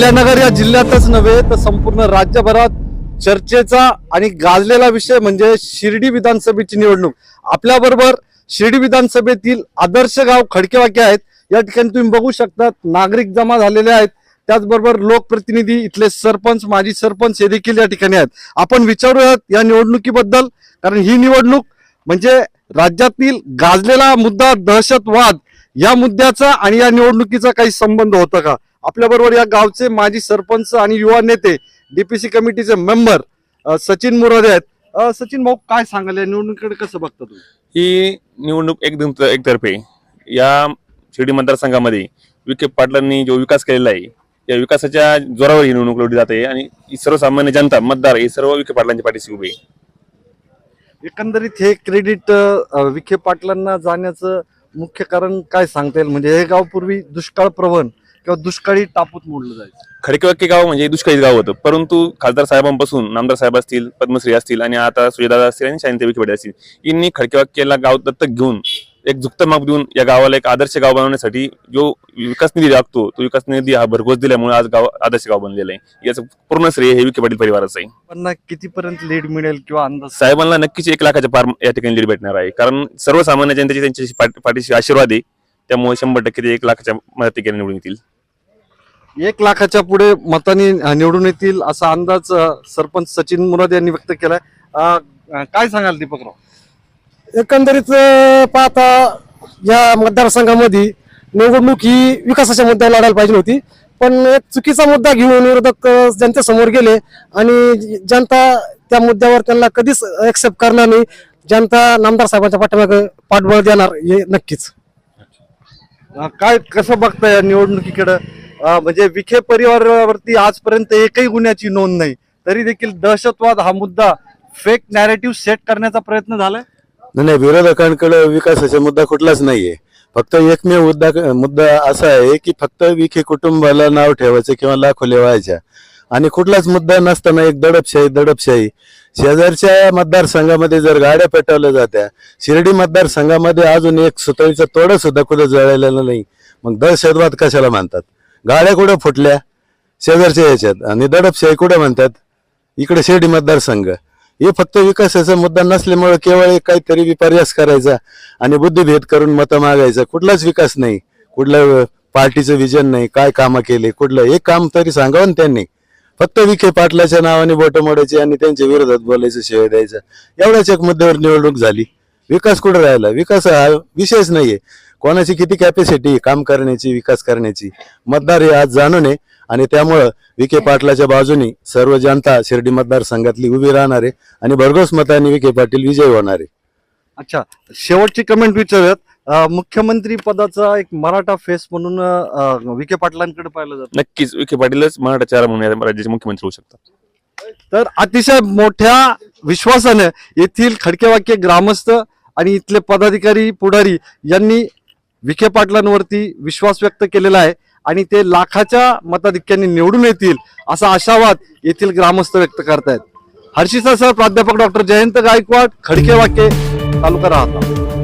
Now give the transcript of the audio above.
अहिल्यानगर या जिल्ह्यातच नव्हे तर संपूर्ण राज्यभरात चर्चेचा आणि गाजलेला विषय म्हणजे शिर्डी विधानसभेची निवडणूक. आपल्याबरोबर शिर्डी विधानसभेतील आदर्श गाव खडकेवाके आहेत. या ठिकाणी तुम्ही बघू शकतात नागरिक जमा झालेले आहेत. त्याचबरोबर लोकप्रतिनिधी इथले सरपंच माजी सरपंच हे देखील या ठिकाणी आहेत. आपण विचारूयात या निवडणुकीबद्दल कारण ही निवडणूक म्हणजे राज्यातील गाजलेला मुद्दा दहशतवाद या मुद्द्याचा आणि या निवडणुकीचा काही संबंध होता का? आपल्या बरोबर या गावचे माजी सरपंच आणि युवा नेते डीपीसी कमिटीचे मेंबर सचिन मुरादे आहेत. सचिन भाऊ काय सांगाल? या निवडणुकीकडे कसं बघता तुम्ही? ही निवडणूक एकदम एकतर्फे. या शिर्डी मतदारसंघामध्ये विखे पाटलांनी जो विकास केलेला आहे या विकासाच्या जोरावर ही निवडणूक लढली जाते आणि ही सर्वसामान्य जनता मतदार हे सर्व विखे पाटलांच्या पाठीशी उभे. एकंदरीत हे क्रेडिट विखे पाटलांना जाण्याचं मुख्य कारण काय सांगता येईल? म्हणजे हे गाव पूर्वी दुष्काळ प्रवण किंवा दुष्काळी टापूत मोडलं जायचं. खडकेवाक्य गाव म्हणजे दुष्काळी गाव होतं. परंतु खासदार साहेबांपासून नामदार साहेब असतील पद्मश्री असतील आणि आता सुजयदादा असतील आणि शांती विखे पाटील असतील यांनी खडकेवाक्याला गाव दत्तक घेऊन एक जुक्त माप देऊन या गावाला एक आदर्श गाव बनवण्यासाठी जो विकास निधी लागतो तो विकास निधी हा भरघोस दिल्यामुळे आज गाव आदर्श गाव बनलेलं आहे. याचं पूर्ण श्रेय हे विखे पाटील परिवाराचं आहे. पण कितीपर्यंत लीड मिळेल किंवा अंदाज? साहेबांना नक्कीच एक लाखाच्या पार या ठिकाणी लीड भेटणार आहे. कारण सर्वसामान्य जनतेचे त्यांच्याशी पाठ- पाठीशी आशीर्वाद आहे. त्यामुळे शंभर टक्के ते एक लाखाच्या मदतीने निवडून येतील. एक लाखाच्या पुढे मतांनी निवडून येतील असा अंदाज सरपंच सचिन मुराद यांनी व्यक्त केलाय. काय सांगाल दीपकराव? एकंदरीत पाहता या मतदारसंघामध्ये निवडणूक ही विकासाच्या मुद्द्यावर लढायला पाहिजे होती. पण एक चुकीचा मुद्दा घेऊन विरोधक जनतेसमोर गेले आणि जनता त्या मुद्द्यावर त्यांना कधीच एक्सेप्ट करणार नाही. जनता नामदार साहेबांच्या पाठीमागे पाठबळ देणार हे नक्कीच. काय कसं बघता या निवडणुकीकडं? म्हणजे विखे परिवारावरती आजपर्यंत एकही गुन्ह्याची नोंद नाही. तरी देखील दहशतवाद हा मुद्दा फेक नॅरेटिव्ह सेट करण्याचा प्रयत्न झालाय? नाही नाही विरोधकांकडे विकासाचा मुद्दा कुठलाच नाहीये. फक्त एकमेव मुद्दा मुद्दा असा आहे की फक्त विखे कुटुंबाला नाव ठेवायचं किंवा लाखो व्हायच्या आणि कुठलाच मुद्दा नसताना एक दडपशाही दडपशाही. शेजारच्या मतदारसंघामध्ये जर गाड्या पेटवल्या जात्या शिर्डी मतदारसंघामध्ये अजून एक सुतळीचा तोडा सुद्धा कुठं जळलेला नाही. मग दहशतवाद कशाला मानतात? गाड्या कुठं फुटल्या? शेजारच्या याच्यात आणि दडपशाही कुठं म्हणतात? इकडे शिर्डी मतदारसंघ. हे फक्त विकासाचा मुद्दा नसल्यामुळे केवळ एक काहीतरी विपर्यास करायचा आणि बुद्धिभेद करून मतं मागायचं. कुठलाच विकास नाही. कुठलं पार्टीचं विजन नाही. काय कामं केले? कुठलं? एक काम तरी सांगावं त्यांनी. फक्त विखे पाटलाच्या नावाने बोट मोडायची आणि त्यांच्या विरोधात बोलायचं शिवाय द्यायचं. एवढ्याच एक मुद्द्यावर निवडणूक झाली. विकास कुठं राहिला? विकास हा विषयच नाहीये. कोणाची किती कॅपॅसिटी काम करण्याची विकास करण्याची? मतदार हे आज जाणून आहे. आणि त्यामुळं विखे पाटलाच्या बाजूनी सर्व जनता शिर्डी मतदारसंघातली उभी राहणार आहे. आणि भरघोस मताने विखे पाटील विजयी होणार आहे. अच्छा शेवटची कमेंट विचारूयात. मुख्यमंत्री पदाचा एक मराठा फेस म्हणून विखे पाटलांकडे पाहिलं जातं. नक्कीच विखे पाटीलच मराठा चार म्हणून राज्याचे मुख्यमंत्री होऊ शकतात. तर अतिशय मोठ्या विश्वासाने येथील खडकेवाक्य ग्रामस्थ आणि इथले पदाधिकारी पुढारी यांनी विखे पाटलांवरती विश्वास व्यक्त केलेला आहे आणि ते लाखाच्या मताधिक्याने निवडून येतील असा आशावाद येथील ग्रामस्थ व्यक्त करतायत. हर्षिता सर प्राध्यापक डॉक्टर जयंत गायकवाड खडकेवाक्य तालुका राहता.